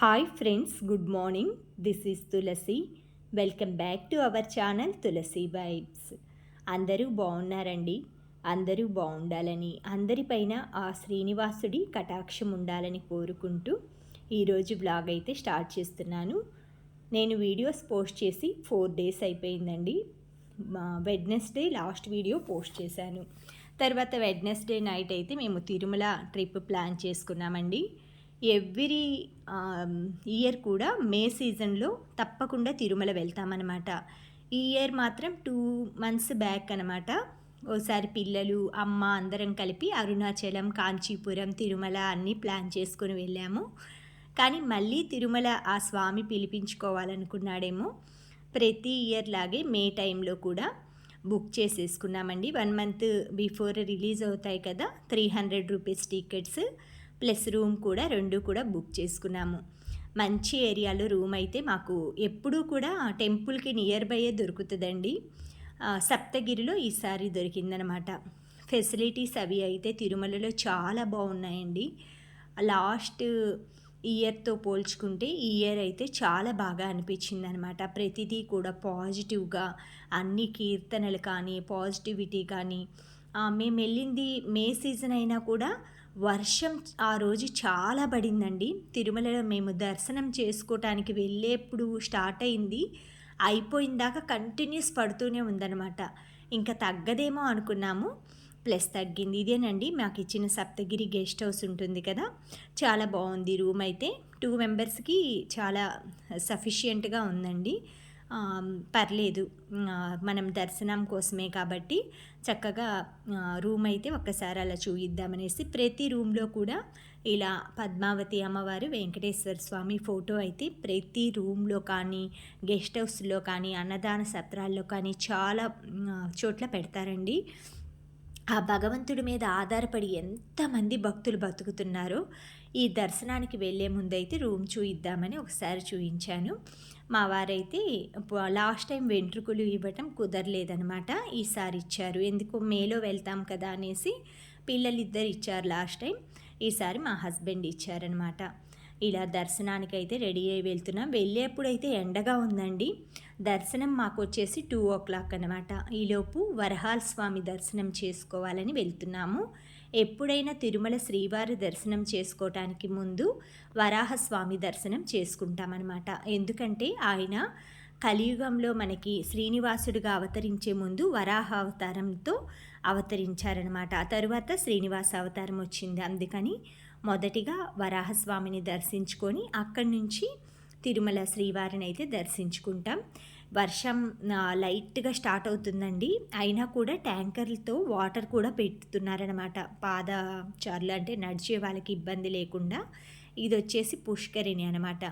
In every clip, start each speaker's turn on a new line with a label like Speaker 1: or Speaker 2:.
Speaker 1: Hi friends good morning this is Tulasi welcome back to our channel Tulasi vibes అందరూ బాగున్నారండి? అందరూ బాగుండాలని అందరిపైన ఆ శ్రీనివాసుడి కటాక్షం ఉండాలని కోరుకుంటూ ఈరోజు బ్లాగ్ అయితే స్టార్ట్ చేస్తున్నాను. నేను వీడియోస్ పోస్ట్ చేసి ఫోర్ డేస్ అయిపోయిందండి. వెడ్నెస్డే లాస్ట్ వీడియో పోస్ట్ చేశాను. తర్వాత వెడ్నెస్డే నైట్ అయితే మేము తిరుమల ట్రిప్ ప్లాన్ చేసుకున్నామండి. ఎవ్రీ ఇయర్ కూడా మే సీజన్లో తప్పకుండా తిరుమల వెళ్తామన్నమాట. ఈ ఇయర్ మాత్రం టూ మంత్స్ బ్యాక్ అనమాట ఓసారి పిల్లలు అమ్మ అందరం కలిపి అరుణాచలం కాంచీపురం తిరుమల అన్నీ ప్లాన్ చేసుకొని వెళ్ళాము. కానీ మళ్ళీ తిరుమల ఆ స్వామి పిలిపించుకోవాలనుకున్నాడేమో. ప్రతి ఇయర్ లాగే మే టైంలో కూడా బుక్ చేసేసుకున్నామండి. వన్ మంత్ బిఫోర్ రిలీజ్ అవుతాయి కదా three hundred rupees tickets. Plus room కూడా రెండు కూడా బుక్ చేసుకున్నాము. మంచి ఏరియాలో రూమ్ అయితే మాకు ఎప్పుడూ కూడా టెంపుల్కి నియర్ బైయే దొరుకుతుందండి. సప్తగిరిలో ఈసారి దొరికిందనమాట. ఫెసిలిటీస్ అవి అయితే తిరుమలలో చాలా బాగున్నాయండి. లాస్ట్ ఇయర్తో పోల్చుకుంటే ఈ ఇయర్ అయితే చాలా బాగా అనిపించింది అనమాట ప్రతిదీ కూడా పాజిటివ్గా అన్ని కీర్తనలు కానీ పాజిటివిటీ కానీ మేము వెళ్ళింది మే సీజన్ అయినా కూడా వర్షం ఆ రోజు చాలా పడిందండి. తిరుమలలో మేము దర్శనం చేసుకోవటానికి వెళ్ళేప్పుడు స్టార్ట్ అయింది. అయిపోయిందాక కంటిన్యూస్ పడుతూనే ఉందన్నమాట. ఇంకా తగ్గదేమో అనుకున్నాము. ప్లస్ తగ్గింది. ఇదేనండి మాకు ఇచ్చిన సప్తగిరి గెస్ట్ హౌస్ ఉంటుంది కదా. చాలా బాగుంది రూమ్ అయితే. టూ మెంబర్స్కి చాలా సఫిషియెంట్గా ఉందండి. పర్లేదు. మనం దర్శనం కోసమే కాబట్టి చక్కగా రూమ్ అయితే ఒక్కసారి అలా చూయిద్దామనేసి ప్రతి రూమ్లో కూడా ఇలా పద్మావతి అమ్మవారు వెంకటేశ్వర స్వామి ఫోటో అయితే ప్రతి రూమ్లో కానీ గెస్ట్ హౌస్లో కానీ అన్నదాన సత్రాల్లో కానీ చాలా చోట్ల పెడతారండి. ఆ భగవంతుడి మీద ఆధారపడి ఎంతమంది భక్తులు బతుకుతున్నారో ఈ దర్శనానికి వెళ్ళే ముందైతే రూమ్ చూయిద్దామని ఒకసారి చూయించాను. మా వారైతే లాస్ట్ టైం వెంట్రుకలు ఇవ్వటం కుదరలేదనమాట ఈసారి ఇచ్చారు. ఎందుకు మేలో వెళ్తాం కదా అనేసి పిల్లలు ఇద్దరు ఇచ్చారు లాస్ట్ టైం. ఈసారి మా హస్బెండ్ ఇచ్చారనమాట ఇలా దర్శనానికి అయితే రెడీ అయ్యి వెళ్తున్నాం. వెళ్ళేప్పుడైతే ఎండగా ఉందండి. దర్శనం మాకు వచ్చేసి టూ ఓ క్లాక్ అనమాట ఈలోపు వరహాల్ స్వామి దర్శనం చేసుకోవాలని వెళ్తున్నాము. ఎప్పుడైనా తిరుమల శ్రీవారి దర్శనం చేసుకోవటానికి ముందు వరాహస్వామి దర్శనం చేసుకుంటామన్నమాట. ఎందుకంటే ఆయన కలియుగంలో మనకి శ్రీనివాసుడిగా అవతరించే ముందు వరాహ అవతారంతో అవతరించారనమాట ఆ తరువాత శ్రీనివాస అవతారం వచ్చింది. అందుకని మొదటిగా వరాహస్వామిని దర్శించుకొని అక్కడి నుంచి తిరుమల శ్రీవారిని అయితే దర్శించుకుంటాం. వర్షం లైట్గా స్టార్ట్ అవుతుందండి. అయినా కూడా ట్యాంకర్లతో వాటర్ కూడా పెడుతున్నారనమాట పాదచారులు అంటే నడిచే వాళ్ళకి ఇబ్బంది లేకుండా. ఇది వచ్చేసి పుష్కరిణి అనమాట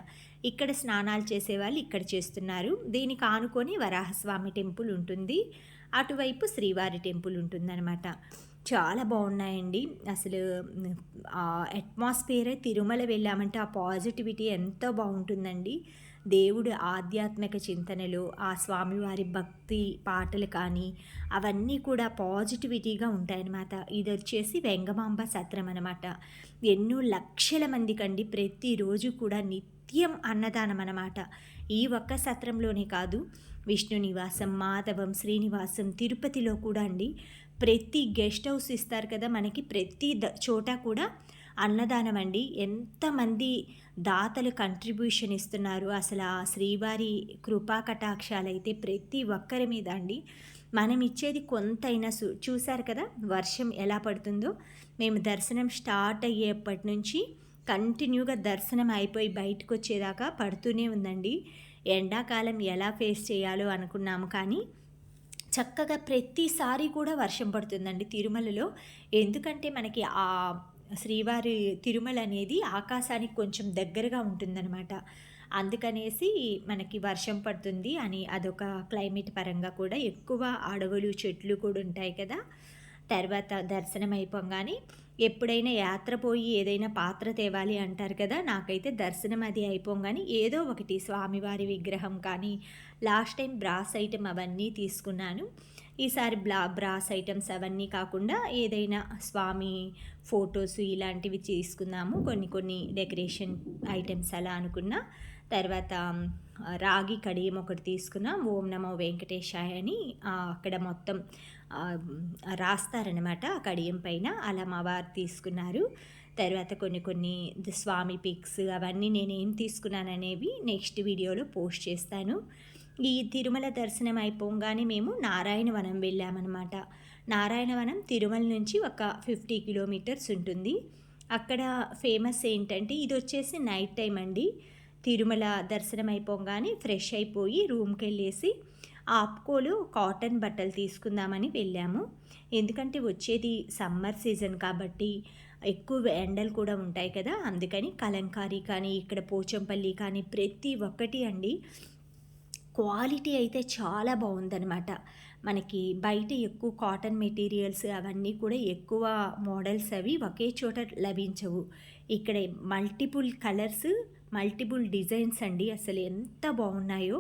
Speaker 1: ఇక్కడ స్నానాలు చేసేవాళ్ళు ఇక్కడ చేస్తున్నారు. దీనికి ఆనుకొని వరాహస్వామి టెంపుల్ ఉంటుంది. అటువైపు శ్రీవారి టెంపుల్ ఉంటుందన్నమాట. చాలా బాగున్నాయండి. అసలు అట్మాస్ఫియరే తిరుమల వెళ్ళామంటే ఆ పాజిటివిటీ ఎంతో బాగుంటుందండి. దేవుడు ఆధ్యాత్మిక చింతనలు ఆ స్వామివారి భక్తి పాటలు కానీ అవన్నీ కూడా పాజిటివిటీగా ఉంటాయన్నమాట. ఇది వచ్చేసి వెంగమాంబ సత్రం అనమాట ఎన్నో లక్షల మందికి అండి ప్రతిరోజు కూడా నిత్యం అన్నదానం అనమాట ఈ ఒక్క సత్రంలోనే కాదు విష్ణు నివాసం మాధవం శ్రీనివాసం తిరుపతిలో కూడా అండి. ప్రతి గెస్ట్ హౌస్ ఇస్తారు కదా మనకి ప్రతి చోట కూడా అన్నదానం అండి. ఎంతమంది దాతలు కంట్రిబ్యూషన్ ఇస్తున్నారు. అసలు ఆ శ్రీవారి కృపా కటాక్షాలు అయితే ప్రతి ఒక్కరి మీద అండి. మనం ఇచ్చేది కొంతైనా చూశారు కదా వర్షం ఎలా పడుతుందో? మేము దర్శనం స్టార్ట్ అయ్యేప్పటి నుంచి కంటిన్యూగా దర్శనం అయిపోయి బయటకు వచ్చేదాకా పడుతూనే ఉందండి. ఎండాకాలం ఎలా ఫేస్ చేయాలో అనుకున్నాము కానీ చక్కగా ప్రతిసారి కూడా వర్షం పడుతుందండి తిరుమలలో. ఎందుకంటే మనకి ఆ శ్రీవారి తిరుమల అనేది ఆకాశానికి కొంచెం దగ్గరగా ఉంటుందన్నమాట. అందుకనేసి మనకి వర్షం పడుతుంది అని అదొక క్లైమేట్ పరంగా కూడా ఎక్కువ అడవులు చెట్లు కూడా ఉంటాయి కదా. తర్వాత దర్శనం అయిపోగానే ఎప్పుడైనా యాత్ర పోయి ఏదైనా పాత్ర తేవాలి అంటారు కదా నాకైతే దర్శనం అది అయిపోగానే ఏదో ఒకటి స్వామివారి విగ్రహం కానీ లాస్ట్ టైం బ్రాస్ ఐటెం అవన్నీ తీసుకున్నాను. ఈసారి బ్లా బ్రాస్ ఐటమ్స్ అవన్నీ కాకుండా ఏదైనా స్వామి ఫొటోస్ ఇలాంటివి తీసుకుందాము కొన్ని కొన్ని డెకరేషన్ ఐటమ్స్ అలా అనుకున్నా. తర్వాత రాగి కడియం ఒకటి తీసుకున్నాం. ఓం నమో వెంకటేశాయ అని. అక్కడ మొత్తం రాస్తారనమాట ఆ కడియం పైన. అలా మా వారు తీసుకున్నారు. తర్వాత కొన్ని కొన్ని స్వామి పిక్స్ అవన్నీ నేను ఏం తీసుకున్నాననేవి నెక్స్ట్ వీడియోలో పోస్ట్ చేస్తాను. ఈ తిరుమల దర్శనం అయిపోగానే మేము నారాయణవనం వెళ్ళామన్నమాట. నారాయణవనం తిరుమల నుంచి ఒక ఫిఫ్టీ కిలోమీటర్స్ ఉంటుంది. అక్కడ ఫేమస్ ఏంటంటే ఇది వచ్చేసి నైట్ టైం అండి. తిరుమల దర్శనం అయిపోగానే ఫ్రెష్ అయిపోయి రూమ్కి వెళ్ళేసి ఆప్కోలు కాటన్ బట్టలు తీసుకుందామని వెళ్ళాము. ఎందుకంటే వచ్చేది సమ్మర్ సీజన్ కాబట్టి ఎక్కువ ఎండలు కూడా ఉంటాయి కదా అందుకని కలంకారీ కానీ ఇక్కడ పోచంపల్లి కానీ ప్రతి ఒక్కటి అండి క్వాలిటీ అయితే చాలా బాగుందనమాట మనకి బయట ఎక్కువ కాటన్ మెటీరియల్స్ అవన్నీ కూడా ఎక్కువ మోడల్స్ అవి ఒకే చోట లభించవు. ఇక్కడ మల్టిపుల్ కలర్స్ మల్టిపుల్ డిజైన్స్ అండి. అసలు ఎంత బాగున్నాయో.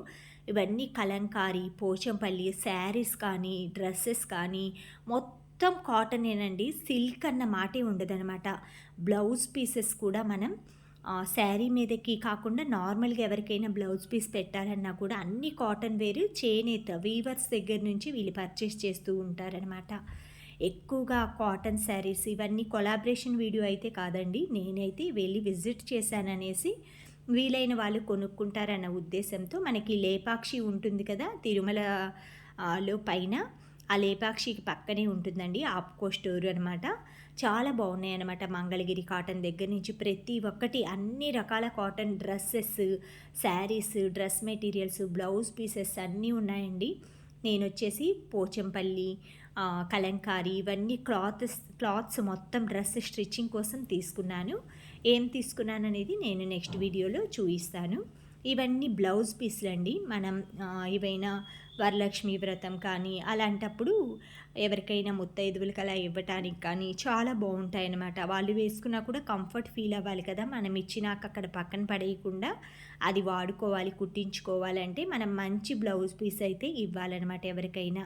Speaker 1: ఇవన్నీ కలంకారీ పోచంపల్లి శారీస్ కానీ డ్రెస్సెస్ కానీ మొత్తం కాటనేనండి సిల్క్ అన్న మాటే ఉండదనమాట బ్లౌజ్ పీసెస్ కూడా మనం శారీ మీదకి కాకుండా నార్మల్గా ఎవరికైనా బ్లౌజ్ పీస్ పెట్టాలన్నా కూడా అన్ని కాటన్ వేరు చేనేత వీవర్స్ దగ్గర నుంచి వీళ్ళు పర్చేస్ చేస్తూ ఉంటారనమాట ఎక్కువగా కాటన్ శారీస్ ఇవన్నీ కొలాబరేషన్ వీడియో అయితే కాదండి. నేనైతే వెళ్ళి విజిట్ చేశాననేసి వీలైన వాళ్ళు కొనుక్కుంటారన్న ఉద్దేశంతో మనకి లేపాక్షి ఉంటుంది కదా తిరుమలలో పైన. ఆ లేపాక్షికి పక్కనే ఉంటుందండి ఆప్కో స్టోర్ అనమాట చాలా బాగున్నాయి అనమాట మంగళగిరి కాటన్ దగ్గర నుంచి. ప్రతి ఒక్కటి అన్ని రకాల cotton dresses saris dress materials blouse pieces అన్నీ ఉన్నాయండి. నేను వచ్చేసి పోచంపల్లి కలంకారీ ఇవన్నీ క్లాత్స్ క్లాత్స్ మొత్తం డ్రెస్ స్టిచ్చింగ్ కోసం తీసుకున్నాను. ఏం తీసుకున్నాను అనేది నేను నెక్స్ట్ వీడియోలో చూపిస్తాను. ఇవన్నీ బ్లౌజ్ పీస్లు అండి మనం ఏవైనా వరలక్ష్మి వ్రతం కానీ అలాంటప్పుడు ఎవరికైనా ముత్తైదువులకి అలా ఇవ్వటానికి కానీ చాలా బాగుంటాయి అన్నమాట వాళ్ళు వేసుకున్నా కూడా కంఫర్ట్ ఫీల్ అవ్వాలి కదా. మనం ఇచ్చినాక అక్కడ పక్కన పడేయకుండా అది వాడుకోవాలి కుట్టించుకోవాలంటే మనం మంచి బ్లౌజ్ పీస్ అయితే ఇవ్వాలన్నమాట ఎవరికైనా.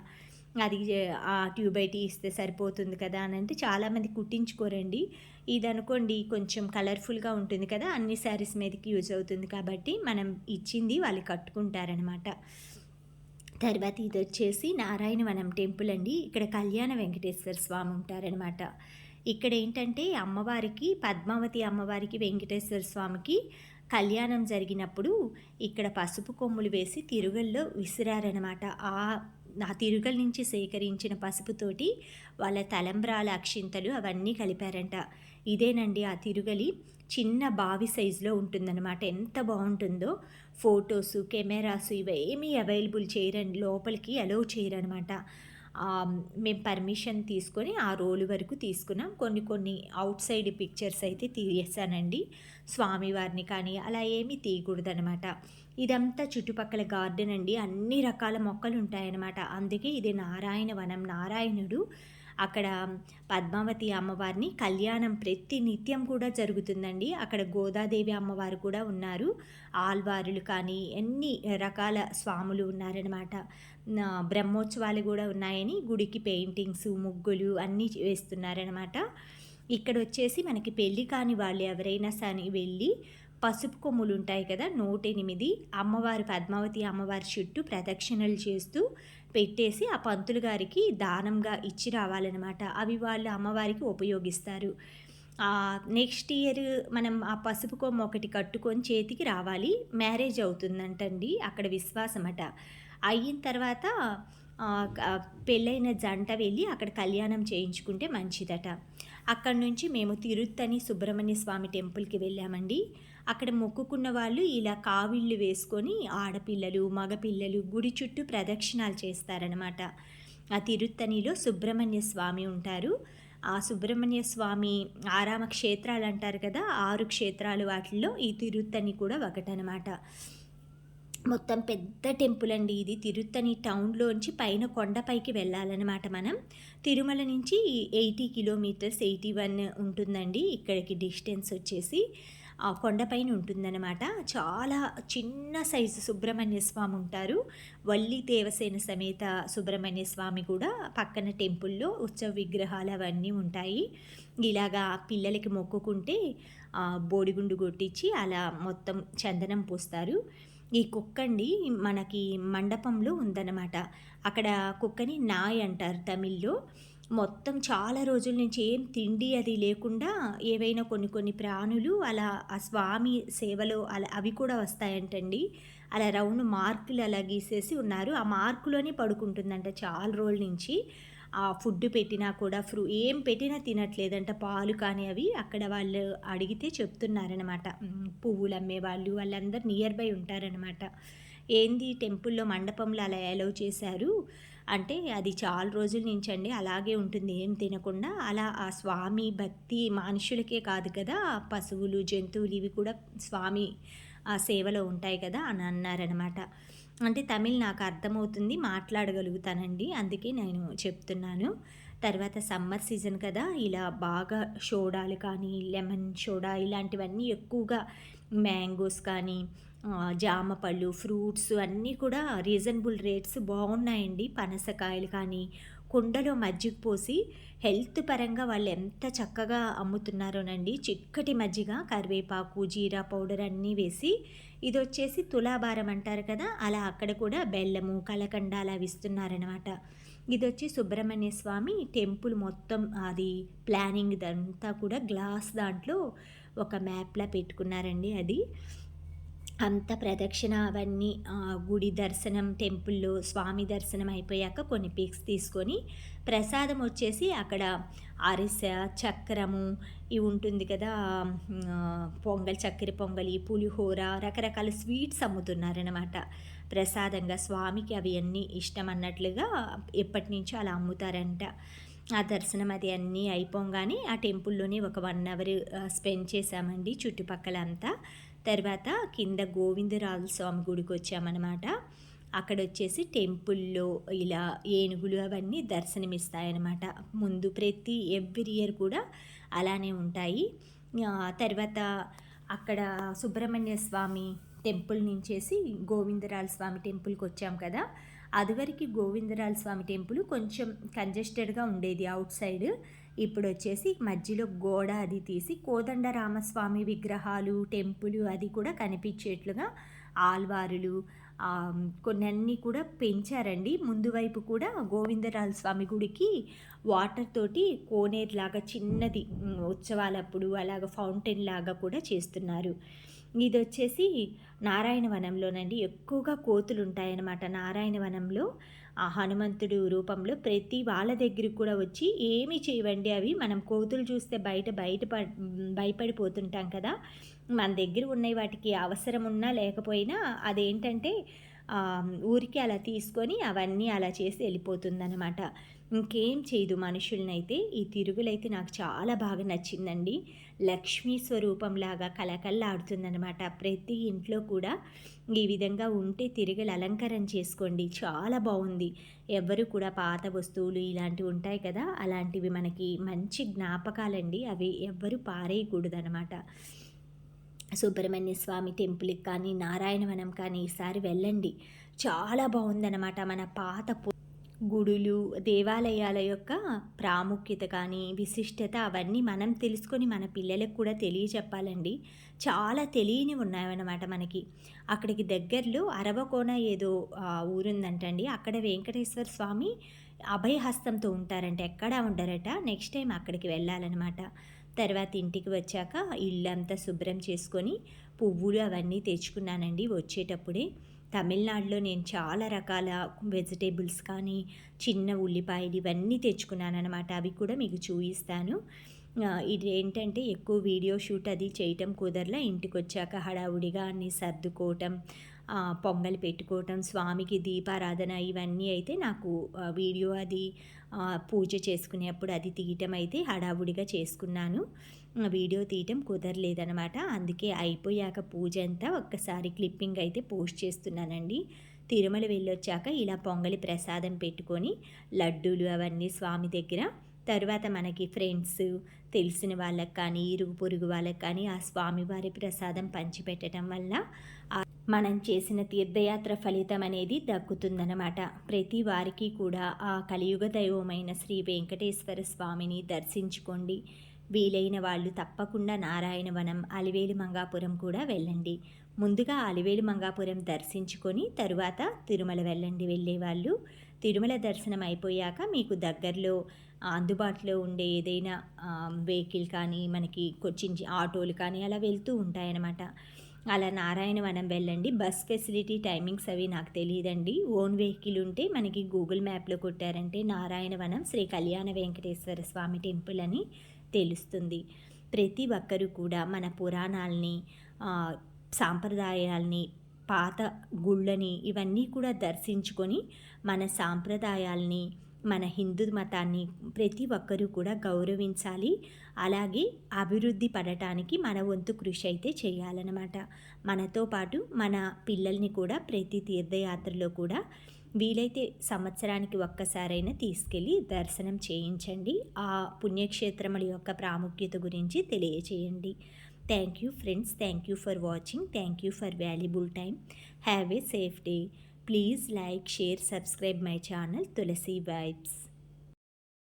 Speaker 1: అది ఆ ట్యూబ్ ఐటీ ఇస్తే సరిపోతుంది కదా అని అంటే చాలామంది కుట్టించుకోరండి. ఇది అనుకోండి కొంచెం కలర్ఫుల్గా ఉంటుంది కదా అన్ని శారీస్ మీదకి యూజ్ అవుతుంది కాబట్టి మనం ఇచ్చింది వాళ్ళు కట్టుకుంటారనమాట. తర్వాత ఇది వచ్చేసి నారాయణవనం టెంపుల్ అండి. ఇక్కడ కళ్యాణ వెంకటేశ్వర స్వామి ఉంటారనమాట. ఇక్కడ ఏంటంటే అమ్మవారికి పద్మావతి అమ్మవారికి వెంకటేశ్వర స్వామికి కళ్యాణం జరిగినప్పుడు ఇక్కడ పసుపు కొమ్ములు వేసి తిరుగల్లో విసిరారనమాట. ఆ ఆ తిరుగల నుంచి సేకరించిన పసుపుతోటి వాళ్ళ తలంబ్రాల అక్షింతలు అవన్నీ కలిపారంట. ఇదేనండి ఆ తిరుగలి. చిన్న బావి సైజులో ఉంటుందన్నమాట. ఎంత బాగుంటుందో ఫొటోస్ కెమెరాస్ ఇవేమీ అవైలబుల్ చేయరండి. లోపలికి అలౌ చేయరనమాట మేము పర్మిషన్ తీసుకొని ఆ రోలు వరకు తీసుకున్నాం. కొన్ని కొన్ని అవుట్ సైడ్ పిక్చర్స్ అయితే తీసానండి స్వామివారిని కానీ అలా ఏమీ తీయకూడదనమాట ఇదంతా చుట్టుపక్కల గార్డెన్ అండి. అన్ని రకాల మొక్కలు ఉంటాయన్నమాట అందుకే ఇది నారాయణ వనం. నారాయణుడు అక్కడ పద్మావతి అమ్మవారిని కళ్యాణం ప్రతి నిత్యం కూడా జరుగుతుందండి. అక్కడ గోదాదేవి అమ్మవారు కూడా ఉన్నారు. ఆల్వారులు కానీ ఎన్ని రకాల స్వాములు ఉన్నారనమాట బ్రహ్మోత్సవాలు కూడా ఉన్నాయని గుడికి పెయింటింగ్స్ ముగ్గులు అన్నీ వేస్తున్నారనమాట ఇక్కడ వచ్చేసి మనకి పెళ్ళి కాని వాళ్ళు ఎవరైనా సరే వెళ్ళి పసుపు కొమ్ములు ఉంటాయి కదా నూట ఎనిమిది అమ్మవారు పద్మావతి అమ్మవారి చుట్టూ ప్రదక్షిణలు చేస్తూ పెట్టేసి ఆ పంతులు గారికి దానంగా ఇచ్చి రావాలన్నమాట. అవి వాళ్ళు అమ్మవారికి ఉపయోగిస్తారు. నెక్స్ట్ ఇయర్ మనం ఆ పసుపు కొమ్మ ఒకటి కట్టుకొని చేతికి రావాలి. మ్యారేజ్ అవుతుందంటండి అక్కడ విశ్వాసం అట అయిన తర్వాత పెళ్ళైన జంట వెళ్ళి అక్కడ కళ్యాణం చేయించుకుంటే మంచిదట. అక్కడ నుంచి మేము తిరుత్తని సుబ్రహ్మణ్య స్వామి టెంపుల్కి వెళ్ళామండి. అక్కడ మొక్కుకున్న వాళ్ళు ఇలా కావిళ్ళు వేసుకొని ఆడపిల్లలు మగపిల్లలు గుడి చుట్టూ ప్రదక్షిణాలు చేస్తారనమాట ఆ తిరుత్తనిలో సుబ్రహ్మణ్య స్వామి ఉంటారు. ఆ సుబ్రహ్మణ్య స్వామి ఆరామ క్షేత్రాలు అంటారు కదా ఆరు క్షేత్రాలు వాటిల్లో ఈ తిరుత్తని కూడా ఒకటనమాట మొత్తం పెద్ద టెంపుల్ అండి ఇది. తిరుత్తని టౌన్లోంచి పైన కొండపైకి వెళ్ళాలన్నమాట మనం. తిరుమల నుంచి ఎయిటీ కిలోమీటర్స్ ఎయిటీ వన్ ఉంటుందండి. ఇక్కడికి డిస్టెన్స్ వచ్చేసి. కొండపైన ఉంటుందన్నమాట. చాలా చిన్న సైజు సుబ్రహ్మణ్య స్వామి ఉంటారు. వల్లి దేవసేన సమేత సుబ్రహ్మణ్య స్వామి కూడా పక్కన టెంపుల్లో ఉత్సవ విగ్రహాలు అవన్నీ ఉంటాయి. ఇలాగా పిల్లలకి మొక్కుకుంటే బోడిగుండు కొట్టించి అలా మొత్తం చందనం పూస్తారు. ఈ కుక్క అండి మనకి మండపంలో ఉందన్నమాట. అక్కడ కుక్కని నాయ్ అంటారు తమిళ్ళో. మొత్తం చాలా రోజుల నుంచి ఏం తిండి అది లేకుండా ఏవైనా కొన్ని కొన్ని ప్రాణులు అలా ఆ స్వామి సేవలో అలా అవి కూడా వస్తాయంటండి. అలా రౌండ్ మార్కులు అలా గీసేసి ఉన్నారు. ఆ మార్కులోనే పడుకుంటుందంట చాలా రోజుల నుంచి. ఆ ఫుడ్ పెట్టినా కూడా ఫ్రూ ఏం పెట్టినా తినట్లేదంట. పాలు కానీ అవి అక్కడ వాళ్ళు అడిగితే చెప్తున్నారనమాట పువ్వులు అమ్మే వాళ్ళు వాళ్ళందరూ నియర్ బై ఉంటారనమాట ఏంది టెంపుల్లో మండపంలో అలా అలౌ చేశారు? అంటే అది చాలా రోజుల నుంచి అండి. అలాగే ఉంటుంది. ఏం తినకుండా అలా ఆ స్వామి భక్తి మనుషులకే కాదు కదా. పశువులు జంతువులు ఇవి కూడా స్వామి ఆ సేవలో ఉంటాయి కదా అని అన్నారనమాట అంటే తమిళ్ నాకు అర్థమవుతుంది మాట్లాడగలుగుతానండి. అందుకే నేను చెప్తున్నాను. తర్వాత సమ్మర్ సీజన్ కదా. ఇలా బాగా సోడాలు కానీ లెమన్ సోడా ఇలాంటివన్నీ ఎక్కువగా మ్యాంగోస్ కానీ జామ పళ్ళు ఫ్రూట్స్ అన్నీ కూడా రీజనబుల్ రేట్స్ బాగున్నాయండి. పనసకాయలు కానీ కుండలో మజ్జిగ పోసి హెల్త్ పరంగా వాళ్ళు ఎంత చక్కగా అమ్ముతున్నారోనండి. చిక్కటి మజ్జిగ కరివేపాకు జీరా పౌడర్ అన్నీ వేసి ఇది వచ్చేసి తులాభారం అంటారు కదా అలా అక్కడ కూడా బెల్లము కలకండ అలా ఇస్తున్నారనమాట ఇది వచ్చి సుబ్రహ్మణ్య స్వామి టెంపుల్ మొత్తం అది ప్లానింగ్ అంతా కూడా గ్లాస్ దాంట్లో ఒక మ్యాప్లా పెట్టుకున్నారండి అది. అంత ప్రదక్షిణ అవన్నీ గుడి దర్శనం టెంపుల్లో స్వామి దర్శనం అయిపోయాక కొన్ని పిక్స్ తీసుకొని ప్రసాదం వచ్చేసి అక్కడ అరిసె చక్రము ఇవి ఉంటుంది కదా పొంగల్ చక్కెర పొంగలి పులిహోర రకరకాల స్వీట్స్ అమ్ముతున్నారనమాట ప్రసాదంగా స్వామికి అవి అన్నీ ఇష్టం అన్నట్లుగా ఎప్పటి నుంచో అలా అమ్ముతారంట. ఆ దర్శనం అది అన్నీ అయిపోగానే ఆ టెంపుల్లోనే ఒక వన్ అవర్ స్పెండ్ చేశామండి చుట్టుపక్కల అంతా తర్వాత కింద గోవిందరాజు స్వామి గుడికి వచ్చామన్నమాట. అక్కడ వచ్చేసి టెంపుల్లో ఇలా ఏనుగులు అవన్నీ దర్శనమిస్తాయన్నమాట. ముందు ప్రతి ఎవ్రీ ఇయర్ కూడా అలానే ఉంటాయి. తర్వాత అక్కడ సుబ్రహ్మణ్య స్వామి టెంపుల్ నుంచేసి గోవిందరాల స్వామి టెంపుల్కి వచ్చాం కదా. అదివరకు గోవిందరాల స్వామి టెంపుల్ కొంచెం కంజెస్టెడ్గా ఉండేది అవుట్ సైడ్. ఇప్పుడు వచ్చేసి మధ్యలో గోడ అది తీసి కోదండ రామస్వామి విగ్రహాలు టెంపుల్ అది కూడా కనిపించేట్లుగా ఆల్వారులు కొన్ని కూడా పెంచారండి. ముందు వైపు కూడా గోవిందరాజ స్వామి గుడికి వాటర్ తోటి కోనేరు లాగా చిన్నది ఉత్సవాలప్పుడు అలాగ ఫౌంటైన్ లాగా కూడా చేస్తున్నారు. ఇది వచ్చేసి నారాయణవనంలోనండి. ఎక్కువగా కోతులు ఉంటాయన్నమాట నారాయణవనంలో. ఆ హనుమంతుడు రూపంలో ప్రతి వాళ్ళ దగ్గరికి కూడా వచ్చి ఏమి చేయవండి అవి. మనం కోతులు చూస్తే బయట బయట భయపడిపోతుంటాం కదా. మన దగ్గర ఉన్న వాటికి అవసరం ఉన్నా లేకపోయినా అదేంటంటే ఊరికి అలా తీసుకొని అవన్నీ అలా చేసి వెళ్ళిపోతుందన్నమాట. ఇంకేం చేయదు మనుషులనైతే. ఈ తిరుగులైతే నాకు చాలా బాగా నచ్చిందండి. లక్ష్మీ స్వరూపంలాగా కలకల్లాడుతుందనమాట ప్రతి ఇంట్లో కూడా ఈ విధంగా ఉంటే తిరుగులు అలంకరణ చేసుకోండి. చాలా బాగుంది. ఎవరు కూడా పాత వస్తువులు ఇలాంటివి ఉంటాయి కదా అలాంటివి మనకి మంచి జ్ఞాపకాలండి. అవి ఎవ్వరు పారేయకూడదనమాట సుబ్రహ్మణ్య స్వామి టెంపుల్కి కానీ నారాయణవనం కానీ ఈసారి వెళ్ళండి. చాలా బాగుందన్నమాట మన పాత గుడులు దేవాలయాల యొక్క ప్రాముఖ్యత కానీ విశిష్టత అవన్నీ మనం తెలుసుకొని మన పిల్లలకు కూడా తెలియచెప్పాలండి. చాలా తెలియని ఉన్నాయన్నమాట మనకి. అక్కడికి దగ్గరలో అరవకోన ఏదో ఊరుందంటండి. అక్కడ వెంకటేశ్వర స్వామి అభయహస్తంతో ఉంటారంట. ఎక్కడా ఉండరట. నెక్స్ట్ టైం అక్కడికి వెళ్ళాలన్నమాట. తర్వాత ఇంటికి వచ్చాక ఇళ్ళంతా శుభ్రం చేసుకొని పువ్వులు అవన్నీ తెచ్చుకున్నానండి వచ్చేటప్పుడే. తమిళనాడులో నేను చాలా రకాల వెజిటేబుల్స్ కానీ చిన్న ఉల్లిపాయలు ఇవన్నీ తెచ్చుకున్నాను అనమాట అవి కూడా మీకు చూపిస్తాను. ఇది ఏంటంటే ఎక్కువ వీడియో షూట్ అది చేయటం కుదరలా ఇంటికి వచ్చాక హడావుడిగా అన్నీ సర్దుకోవటం పొంగల్ పెట్టుకోవటం స్వామికి దీపారాధన ఇవన్నీ అయితే నాకు వీడియో అది పూజ చేసుకునేప్పుడు అది తీయటం అయితే హడావుడిగా చేసుకున్నాను. వీడియో తీయటం కుదరలేదనమాట అందుకే అయిపోయాక పూజ అంతా ఒక్కసారి క్లిప్పింగ్ అయితే పోస్ట్ చేస్తున్నానండి. తిరుమల వెళ్ళొచ్చాక ఇలా పొంగలి ప్రసాదం పెట్టుకొని లడ్డూలు అవన్నీ స్వామి దగ్గర. తర్వాత మనకి ఫ్రెండ్స్ తెలిసిన వాళ్ళకి కానీ ఇరుగు పొరుగు వాళ్ళకి కానీ ఆ స్వామివారి ప్రసాదం పంచిపెట్టడం వల్ల మనం చేసిన తీర్థయాత్ర ఫలితం అనేది దక్కుతుందన్నమాట. ప్రతి వారికి కూడా ఆ కలియుగ దైవమైన శ్రీ వెంకటేశ్వర స్వామిని దర్శించుకోండి. వీలైన వాళ్ళు తప్పకుండా నారాయణవనం అలివేలు మంగాపురం కూడా వెళ్ళండి. ముందుగా అలివేలు మంగాపురం దర్శించుకొని తరువాత తిరుమల వెళ్ళండి వెళ్ళేవాళ్ళు. తిరుమల దర్శనం అయిపోయాక మీకు దగ్గరలో అందుబాటులో ఉండే ఏదైనా వెహికల్ కానీ మనకి కొంచెం ఆటోలు కానీ అలా వెళ్తూ ఉంటాయన్నమాట. అలా నారాయణవనం వెళ్ళండి. బస్ ఫెసిలిటీ టైమింగ్స్ అవి నాకు తెలియదండి. ఓన్ వెహికల్ ఉంటే మనకి గూగుల్ మ్యాప్లో కొట్టారంటే నారాయణవనం శ్రీ కళ్యాణ వెంకటేశ్వర స్వామి టెంపుల్ అని తెలుస్తుంది. ప్రతి ఒక్కరూ కూడా మన పురాణాలని సాంప్రదాయాల్ని పాత గుళ్ళని ఇవన్నీ కూడా దర్శించుకొని మన సాంప్రదాయాల్ని మన హిందూ మతాన్ని ప్రతి ఒక్కరూ కూడా గౌరవించాలి. అలాగే అభివృద్ధి పడటానికి మన వంతు కృషి అయితే చేయాలన్నమాట. మనతో పాటు మన పిల్లల్ని కూడా ప్రతి తీర్థయాత్రలో కూడా వీలైతే సంవత్సరానికి ఒక్కసారైనా తీసుకెళ్ళి దర్శనం చేయించండి. ఆ పుణ్యక్షేత్రముల యొక్క ప్రాముఖ్యత గురించి తెలియచేయండి. Thank you friends thank you for watching thank you for valuable time have a safe day. Please like, share, subscribe my channel Tulasi Vibes.